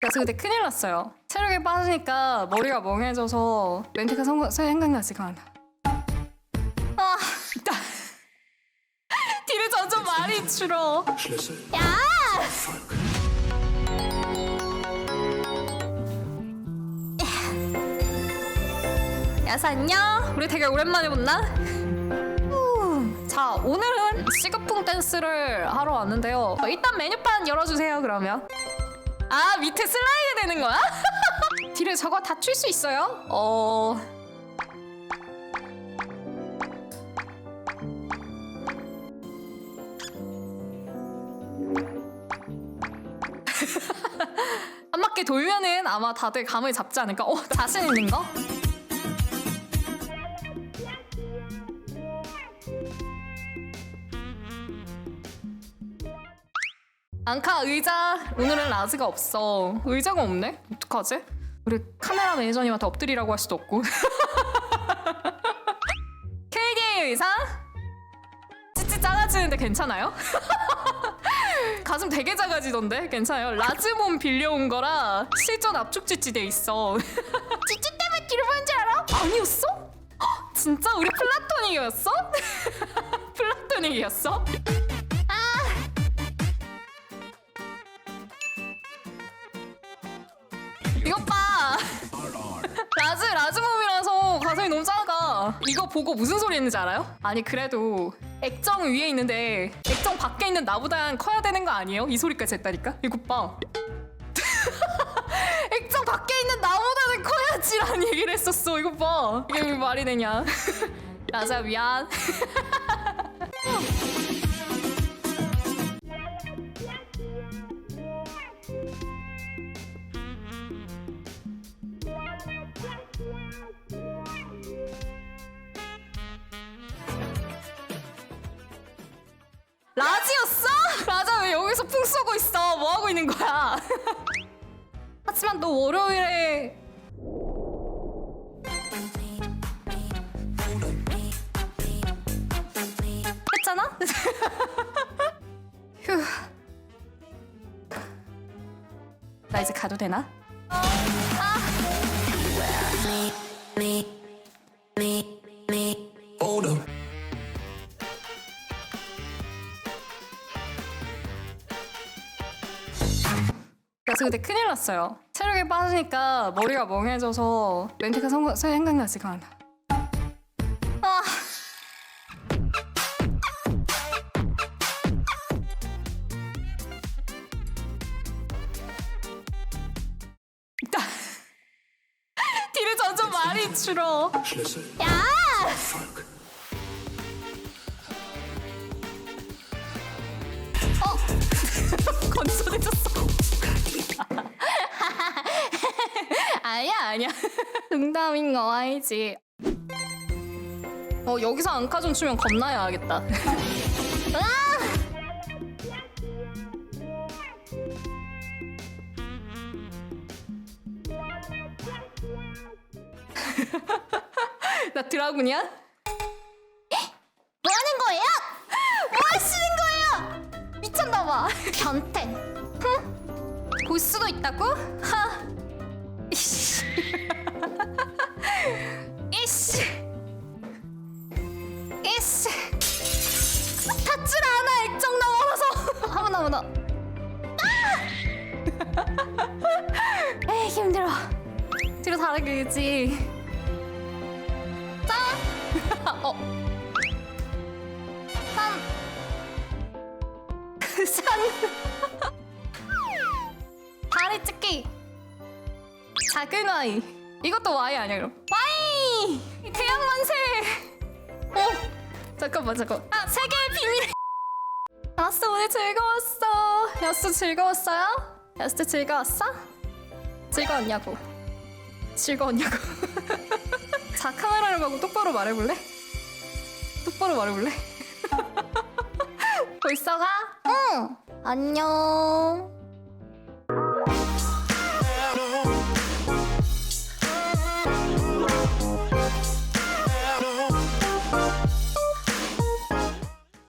그래서 그때 큰일 났어요. 체력이 빠지니까 머리가 멍해져서 멘트가 성, 생각나지가 않아. 아, 나 뒤를 점점 많이 줄어. 야! 야사 안녕. 우리 되게 오랜만에 본다. 후. 자 오늘은 시그풍 댄스를 하러 왔는데요. 어, 일단 메뉴판 열어주세요 그러면. 아 밑에 슬라이드 되는 거야? 뒤를 저거 다칠 수 있어요? 어. 한 바퀴 돌면은 아마 다들 감을 잡지 않을까? 어 자신 있는 거? 앙카 의자 오늘은 라즈가 없어 의자가 없네 어떡하지? 우리 카메라 매니저님한테 엎드리라고 할 수도 없고 KDA 의사? 찌찌 작아지는데 괜찮아요? 가슴 되게 작아지던데 괜찮아요? 라즈몸 빌려온 거라 실전 압축 찌찌 돼 있어 찌찌 때문에 뒤로 보는 줄 알아? 아니었어? 헉, 진짜 우리 플라토닉이었어? 플라토닉이었어? 이거 보고 무슨 소리 했는지 알아요? 아니 그래도 액정 위에 있는데 액정 밖에 있는 나보단 커야 되는 거 아니에요? 이 소리까지 했다니까. 이것 봐. 액정 밖에 있는 나보다는 커야지라는 얘기를 했었어. 이것 봐. 이게 왜 말이 되냐? 라자 미안. 라지였어? 라자 왜 여기서 풍 쏘고 있어? 뭐 하고 있는 거야? 하지만 너 월요일에 했잖아? 휴. 나 이제 가도 되나? Hold 그래서 그때 큰일 났어요. 체력이 빠지니까 머리가 멍해져서 멘트가 성, 생각나지가 않아. 아. 나 뒤를 점점 많이 줄어. 야! Erfolg. 건조해졌 농담인 거 알지. 어 여기서 앙카 좀 추면 겁나야겠다. 아! 나 드라군이야? 뭐 하는 거예요? 뭐 하시는 거예요? 미쳤나 봐. 변태. 흥? 볼 수도 있다고? 하. 더. 아! 에이 힘들어. 뒤로 다르게 그지. 짠. 어. 산. 그 산. 다리 찢기. 작은 아이. 이것도 와이 아니야 그럼? 와이. 태양 만세. 어. 잠깐만 잠깐. 아 세계의 비밀. 야스 오늘 즐거웠어. 야스 즐거웠어요? 야스 즐거웠어? 즐거웠냐고. 즐거웠냐고. 자 카메라를 보고 똑바로 말해볼래? 똑바로 말해볼래? 벌써 가? 응. 안녕.